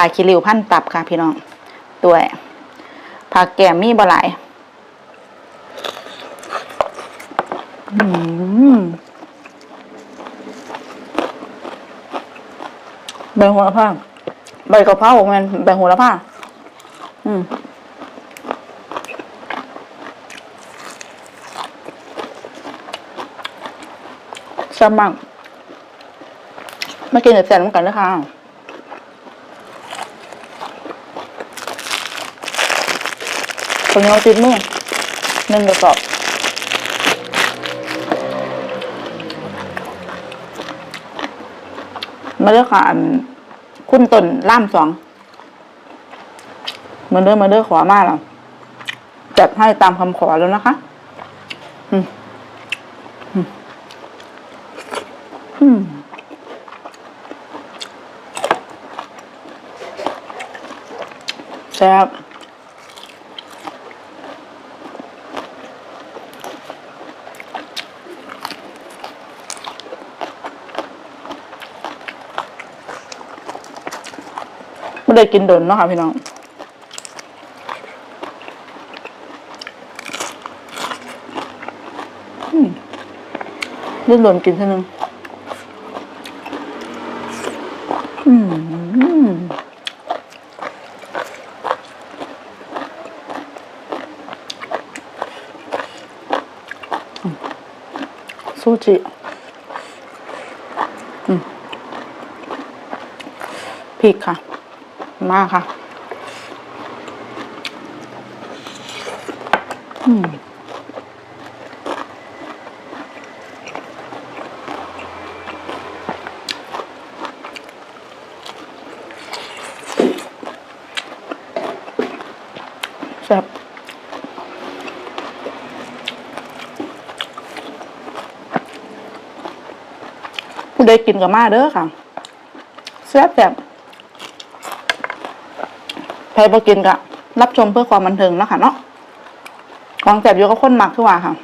าคิริวพันตับค่ะพี่น้องตัวผักแกมมีบ่หลายใบโหัวละพาใบกะเพราแมันใบโหัวละพาอืมแซ่บมากมากินแซ่บๆน้ำกันนะคะ คนเอาติดมือหนึ่งกระสอบมาเลือกค่ะคุณต้นล่ามสองมาเด้อมาเด้อขอมากแล้วจัดให้ตามคำขอแล้วนะคะ อืม อืมแซ่บ ไม่ได้กินโดนเนาะค่ะพี่น้องอืมเล่นโดนกินเท่านึงอืมซูจิอืมพริกค่ะ มาค่ะ อืมแซ่บผู้ใดกินกับมาเด้อค่ะแซ่บแซ่บ รบ่กินก็รับชมเพื่อความบันเทิงแล้วค่ะเนาะของแซ่บอยู่ก็ข้นหมักขึ้นว่าค่ะ